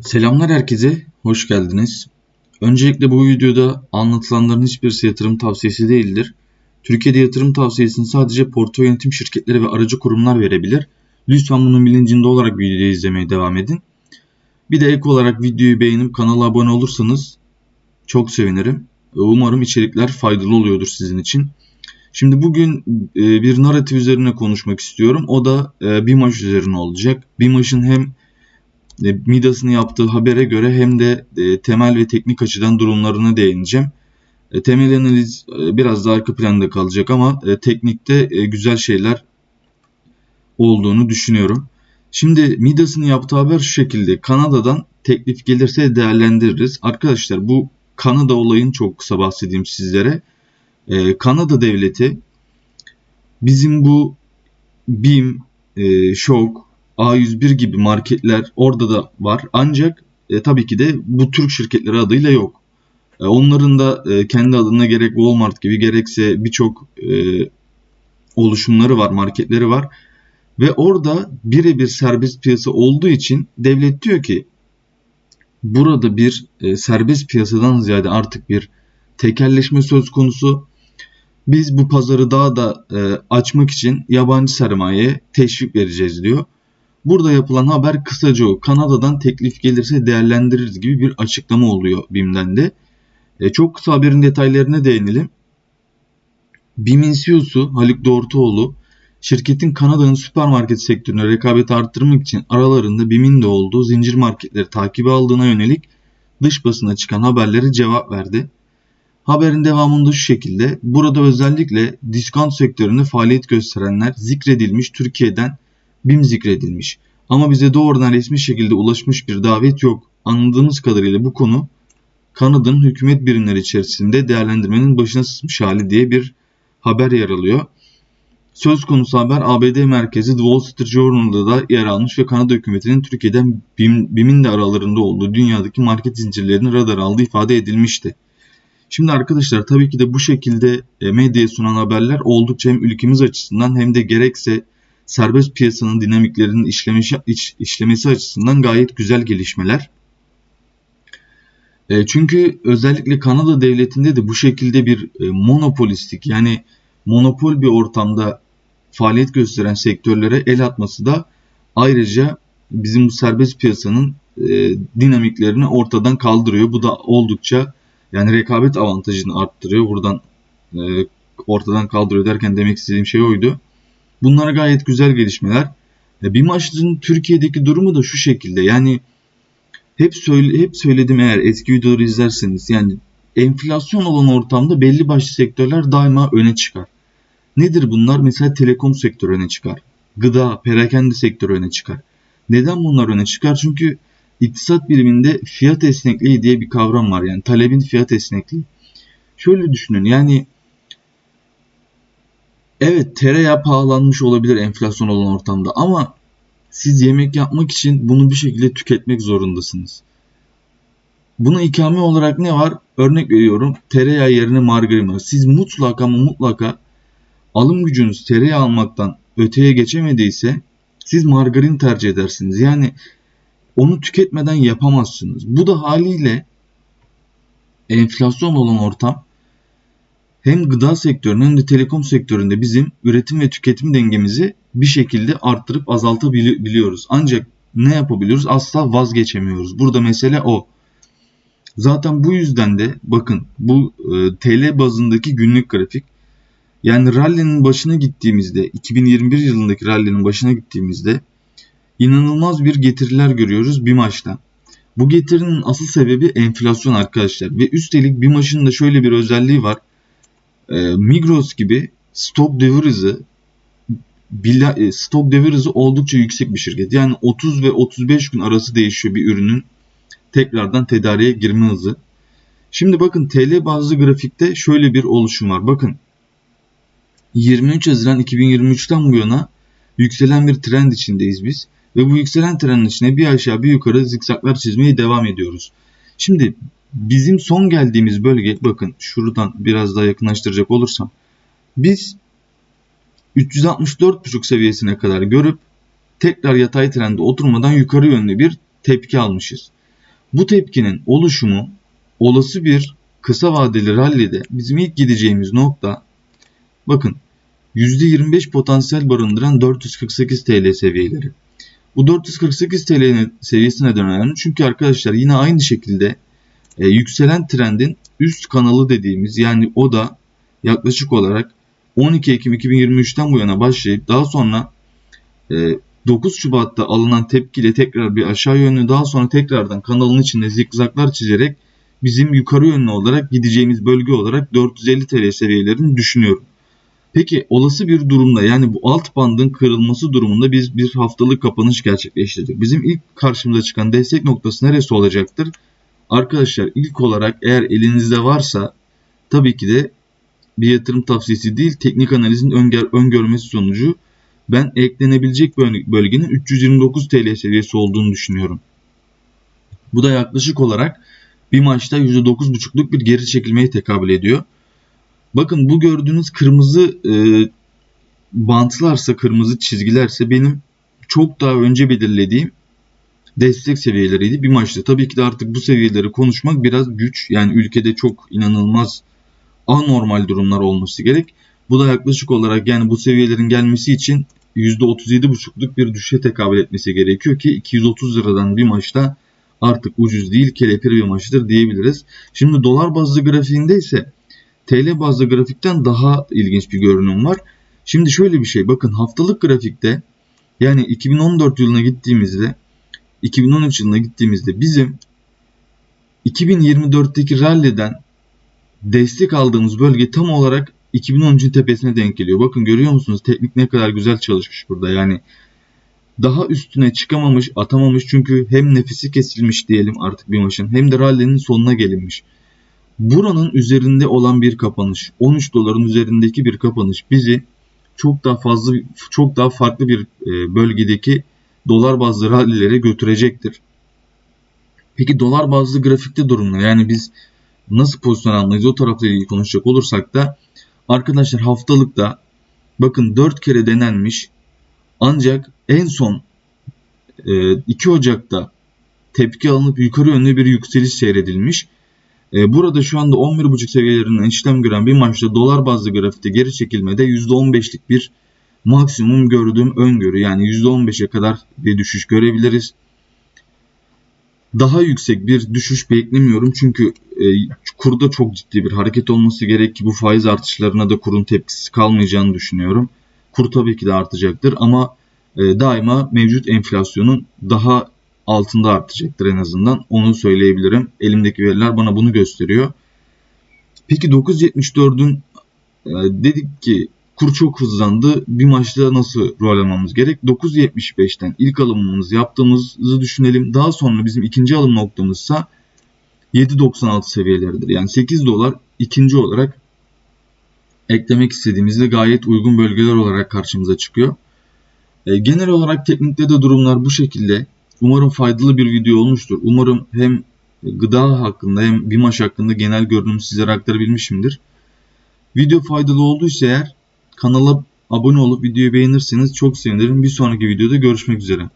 Selamlar herkese, hoş geldiniz. Öncelikle bu videoda anlatılanların hiçbirisi yatırım tavsiyesi değildir. Türkiye'de yatırım tavsiyesini sadece portföy yönetim şirketleri ve aracı kurumlar verebilir. Lütfen bunun bilincinde olarak videoyu izlemeye devam edin. Bir de ek olarak videoyu beğenip kanala abone olursanız çok sevinirim. Umarım içerikler faydalı oluyordur sizin için. Şimdi bugün e, bir narratif üzerine konuşmak istiyorum. O da e, BİMAŞ üzerine olacak. BİMAŞ'ın hem Midas'ın yaptığı habere göre hem de e, temel ve teknik açıdan durumlarına değineceğim. E, temel analiz e, biraz daha arka planda kalacak ama e, teknikte e, güzel şeyler olduğunu düşünüyorum. Şimdi Midas'ın yaptığı haber şu şekilde. Kanada'dan teklif gelirse değerlendiririz. Arkadaşlar bu Kanada olayını çok kısa bahsedeyim sizlere. E, Kanada devleti bizim bu BİM, e, ŞOK, A101 gibi marketler orada da var. Ancak e, tabii ki de bu Türk şirketleri adıyla yok. E, onların da e, kendi adına gerek Walmart gibi gerekse birçok e, oluşumları var, marketleri var. Ve orada birebir serbest piyasa olduğu için devlet diyor ki burada bir e, serbest piyasadan ziyade artık bir tekelleşme söz konusu. Biz bu pazarı daha da e, açmak için yabancı sermayeye teşvik vereceğiz diyor. Burada yapılan haber kısaca o. Kanada'dan teklif gelirse değerlendiririz gibi bir açıklama oluyor BİM'den de. E, çok kısa haberin detaylarına değinelim. BİM'in CEO'su Haluk Doğrultuoğlu şirketin Kanada'nın süpermarket sektörüne rekabet arttırmak için aralarında BİM'in de olduğu zincir marketleri takibi aldığına yönelik dış basına çıkan haberlere cevap verdi. Haberin devamında şu şekilde, burada özellikle diskont sektöründe faaliyet gösterenler zikredilmiş Türkiye'den BİM zikredilmiş. Ama bize doğrudan resmi şekilde ulaşmış bir davet yok. Anladığımız kadarıyla bu konu Kanada'nın hükümet birimleri içerisinde değerlendirmenin başına sızmış hali diye bir haber yer alıyor. Söz konusu haber ABD merkezi The Wall Street Journal'da da yer almış ve Kanada hükümetinin Türkiye'den BİM, BİM'in de aralarında olduğu dünyadaki market zincirlerini radar aldığı ifade edilmişti. Şimdi arkadaşlar tabii ki de bu şekilde e, medyaya sunan haberler oldukça hem ülkemiz açısından hem de gerekse serbest piyasanın dinamiklerinin işlemesi, iş, işlemesi açısından gayet güzel gelişmeler. E, çünkü özellikle Kanada devletinde de bu şekilde bir e, monopolistik yani monopol bir ortamda faaliyet gösteren sektörlere el atması da ayrıca bizim bu serbest piyasanın e, dinamiklerini ortadan kaldırıyor. Bu da oldukça yani rekabet avantajını arttırıyor. Buradan e, ortadan kaldırıyor derken demek istediğim şey oydu. Bunlar gayet güzel gelişmeler. E, bir maçın Türkiye'deki durumu da şu şekilde. Yani hep söyle hep söyledim eğer eski videoları izlerseniz yani enflasyon olan ortamda belli başlı sektörler daima öne çıkar. Nedir bunlar? Mesela telekom sektörü öne çıkar. Gıda, perakende sektörü öne çıkar. Neden bunlar öne çıkar? Çünkü iktisat biliminde fiyat esnekliği diye bir kavram var. Yani talebin fiyat esnekliği. Şöyle düşünün yani evet tereyağı pahalanmış olabilir enflasyon olan ortamda ama siz yemek yapmak için bunu bir şekilde tüketmek zorundasınız. Buna ikame olarak ne var? Örnek veriyorum tereyağı yerine margarin var. Siz mutlaka ama mutlaka alım gücünüz tereyağı almaktan öteye geçemediyse siz margarin tercih edersiniz. Yani onu tüketmeden yapamazsınız. Bu da haliyle enflasyon olan ortam hem gıda sektöründe hem de telekom sektöründe bizim üretim ve tüketim dengemizi bir şekilde arttırıp azaltabiliyoruz. Ancak ne yapabiliyoruz? Asla vazgeçemiyoruz. Burada mesele o. Zaten bu yüzden de bakın bu e, TL bazındaki günlük grafik yani rally'nin başına gittiğimizde 2021 yılındaki rally'nin başına gittiğimizde inanılmaz bir getiriler görüyoruz bir maçta. Bu getirinin asıl sebebi enflasyon arkadaşlar ve üstelik bir maçın da şöyle bir özelliği var. E, Migros gibi stop devir hızı e, stok devir hızı oldukça yüksek bir şirket. Yani 30 ve 35 gün arası değişiyor bir ürünün tekrardan tedariğe girme hızı. Şimdi bakın TL bazlı grafikte şöyle bir oluşum var. Bakın 23 Haziran 2023'ten bu yana yükselen bir trend içindeyiz biz. Ve bu yükselen trendin içine bir aşağı bir yukarı zikzaklar çizmeye devam ediyoruz. Şimdi bizim son geldiğimiz bölge bakın şuradan biraz daha yakınlaştıracak olursam biz 364.5 seviyesine kadar görüp tekrar yatay trende oturmadan yukarı yönlü bir tepki almışız. Bu tepkinin oluşumu olası bir kısa vadeli rallide bizim ilk gideceğimiz nokta bakın %25 potansiyel barındıran 448 TL seviyeleri. Bu 448 TL seviyesi neden önemli? Çünkü arkadaşlar yine aynı şekilde e, yükselen trendin üst kanalı dediğimiz yani o da yaklaşık olarak 12 Ekim 2023'ten bu yana başlayıp daha sonra e, 9 Şubat'ta alınan tepkiyle tekrar bir aşağı yönlü daha sonra tekrardan kanalın içinde zikzaklar çizerek bizim yukarı yönlü olarak gideceğimiz bölge olarak 450 TL seviyelerini düşünüyorum. Peki olası bir durumda yani bu alt bandın kırılması durumunda biz bir haftalık kapanış gerçekleştirdik. Bizim ilk karşımıza çıkan destek noktası neresi olacaktır? Arkadaşlar ilk olarak eğer elinizde varsa tabii ki de bir yatırım tavsiyesi değil teknik analizin öngör, öngörmesi sonucu ben eklenebilecek bölgenin 329 TL seviyesi olduğunu düşünüyorum. Bu da yaklaşık olarak bir maçta %9.5'luk bir geri çekilmeye tekabül ediyor. Bakın bu gördüğünüz kırmızı e, bantlarsa, kırmızı çizgilerse benim çok daha önce belirlediğim destek seviyeleriydi bir maçta. Tabii ki de artık bu seviyeleri konuşmak biraz güç. Yani ülkede çok inanılmaz anormal durumlar olması gerek. Bu da yaklaşık olarak yani bu seviyelerin gelmesi için %37,5'luk bir düşüşe tekabül etmesi gerekiyor ki 230 liradan bir maçta artık ucuz değil kelepir bir maçtır diyebiliriz. Şimdi dolar bazlı grafiğinde ise TL bazlı grafikten daha ilginç bir görünüm var. Şimdi şöyle bir şey bakın haftalık grafikte yani 2014 yılına gittiğimizde 2013 yılına gittiğimizde bizim 2024'teki ralliden destek aldığımız bölge tam olarak 2013'ün tepesine denk geliyor. Bakın görüyor musunuz teknik ne kadar güzel çalışmış burada. Yani daha üstüne çıkamamış, atamamış çünkü hem nefesi kesilmiş diyelim artık bir maçın hem de rallinin sonuna gelinmiş. Buranın üzerinde olan bir kapanış, 13 doların üzerindeki bir kapanış bizi çok daha fazla, çok daha farklı bir e, bölgedeki dolar bazlı rallilere götürecektir. Peki dolar bazlı grafikte durum ne? Yani biz nasıl pozisyon almalıyız o tarafla ilgili konuşacak olursak da arkadaşlar haftalıkta bakın 4 kere denenmiş ancak en son 2 e, Ocak'ta tepki alınıp yukarı yönlü bir yükseliş seyredilmiş. E, burada şu anda 11.5 seviyelerinden işlem gören bir maçta dolar bazlı grafikte geri çekilmede %15'lik bir maksimum gördüğüm öngörü yani %15'e kadar bir düşüş görebiliriz. Daha yüksek bir düşüş beklemiyorum çünkü e, kurda çok ciddi bir hareket olması gerek ki bu faiz artışlarına da kurun tepkisi kalmayacağını düşünüyorum. Kur tabii ki de artacaktır ama e, daima mevcut enflasyonun daha altında artacaktır en azından. Onu söyleyebilirim. Elimdeki veriler bana bunu gösteriyor. Peki 9.74'ün e, dedik ki kur çok hızlandı. Bir maçta nasıl rol almamız gerek? 9.75'ten ilk alımımızı yaptığımızı düşünelim. Daha sonra bizim ikinci alım noktamızsa 7.96 seviyeleridir. Yani 8 dolar ikinci olarak eklemek istediğimizde gayet uygun bölgeler olarak karşımıza çıkıyor. E, genel olarak teknikte de durumlar bu şekilde. Umarım faydalı bir video olmuştur. Umarım hem gıda hakkında hem BİMAŞ hakkında genel görünümü sizlere aktarabilmişimdir. Video faydalı olduysa eğer kanala abone olup videoyu beğenirseniz çok sevinirim. Bir sonraki videoda görüşmek üzere.